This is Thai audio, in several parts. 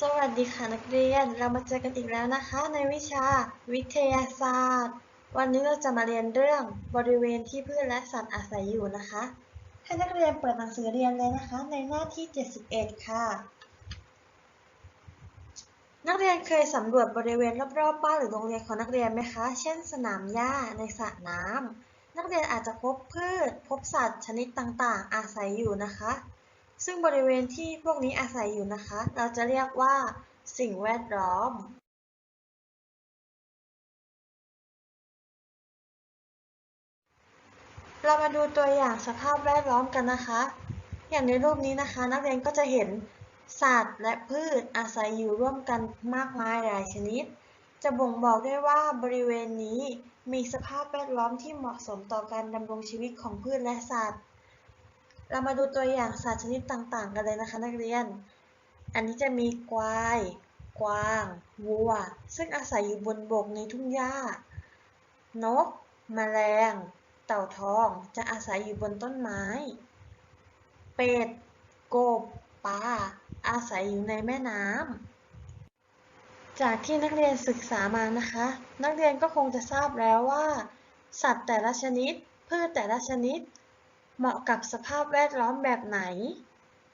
สวัสดีค่ะนักเรียน เรามาเจอกันอีกแล้วนะคะ ในวิชาวิทยาศาสตร์ วันนี้เราจะมาเรียนเรื่องบริเวณที่พืชและสัตว์อาศัยอยู่นะคะ ให้นักเรียนเปิดหนังสือเรียนเลยนะคะ ในหน้าที่ 71 ค่ะ นักเรียนเคยสำรวจบริเวณรอบๆบ้านหรือโรงเรียนของนักเรียนไหมคะ เช่น สนามหญ้าในสระน้ำนักเรียนอาจจะพบพืช พบสัตว์ชนิดต่างๆ อาศัยอยู่นะคะ ซึ่งบริเวณที่พวกนี้อาศัยอยู่นะคะ เราจะเรียกว่าสิ่งแวดล้อม เรามาดูตัวอย่างสภาพแวดล้อมกันนะคะ อย่างในรูปนี้นะคะ นักเรียนก็จะเห็นสัตว์และพืชอาศัยอยู่ร่วมกันมากมายหลายชนิด จะบ่งบอกได้ว่าบริเวณนี้มีสภาพแวดล้อมที่เหมาะสมต่อการดำรงชีวิตของพืชและสัตว์ เรามาดูตัวอย่างสัตว์ชนิดต่างๆ กันเลยนะคะนักเรียน อันนี้จะมีควาย กวาง วัว ซึ่งอาศัยอยู่บนบกในทุ่งหญ้า นกแมลง เต่าทอง จะอาศัยอยู่บนต้นไม้ เป็ด กบ ปลา อาศัยอยู่ในแม่น้ำ จากที่นักเรียนศึกษามานะคะ นักเรียนก็คงจะทราบแล้วว่า สัตว์แต่ละชนิด พืชแต่ละชนิด เหมาะกับสภาพแวดล้อมแบบไหน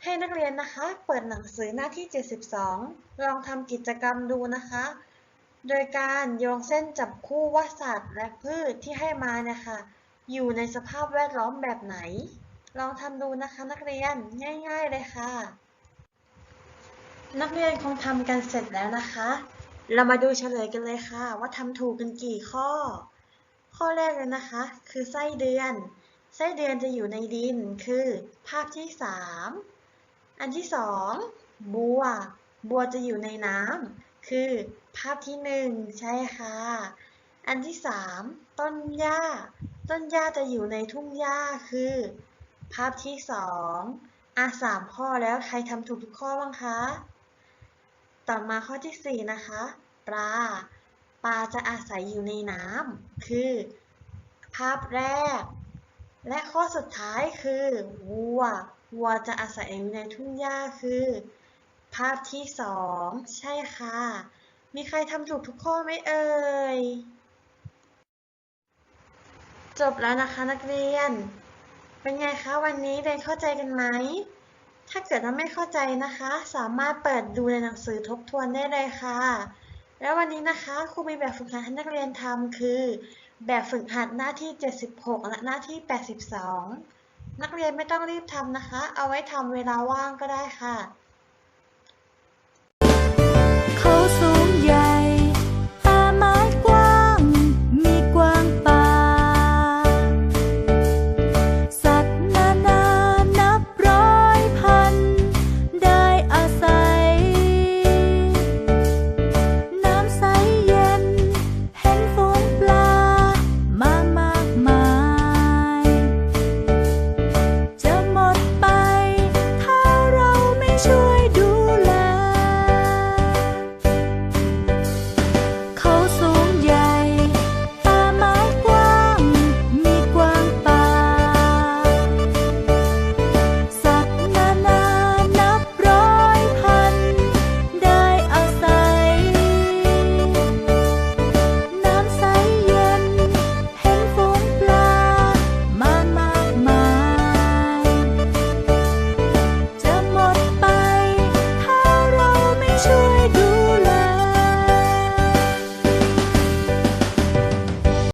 ให้นักเรียนนะคะเปิดหนังสือหน้าที่ 72 ลองทำกิจกรรมดูนะคะ โดยการโยงเส้นจับคู่ว่าสัตว์และพืชที่ให้มานี่ยค่ะอยู่ในสภาพแวดล้อมแบบไหน ลองทำดูนะคะนักเรียนง่าย ๆ เลยค่ะ นักเรียนคงทำกันเสร็จแล้วนะคะ เรามาดูเฉลยกันเลยค่ะ ว่าทำถูกกันกี่ข้อ ข้อแรกเลยนะคะ คือไส้เดือน ส้เดือนจะอยู่ในดินคือ ภาพที่ 3 อันที่ 2 บัว บัวจะอยู่ในน้ำคือภาพที่ 1 ใช่ค่ะ อันที่ 3 ต้นหญ้า ต้นหญ้าจะอยู่ในทุ่งหญ้าคือ ภาพที่ 2อะสามข้อแล้วใครทำถูกทุกข้อบ้างคะ ต่อมาข้อที่ 4 นะคะ ปลา ปลาจะอาศัยอยู่ในน้ำคือ ภาพแรก และข้อสุดท้ายคือวัว วัวจะอาศัยอยู่ในทุ่งหญ้าคือ ภาพที่สองใช่ค่ะ มีใครทำถูกทุกข้อไหมเอ่ย จบแล้วนะคะนักเรียน เป็นไงคะวันนี้เรียนเข้าใจกันไหม ถ้าเกิดว่าไม่เข้าใจนะคะ สามารถเปิดดูในหนังสือทบทวนได้เลยค่ะ แล้ววันนี้นะคะครูมีแบบฝึกหัดให้นักเรียนทำคือ แบบฝึกหัดหน้าที่ 76 และหน้าที่ 82 นักเรียนไม่ต้องรีบทำนะคะ เอาไว้ทำเวลาว่างก็ได้ค่ะ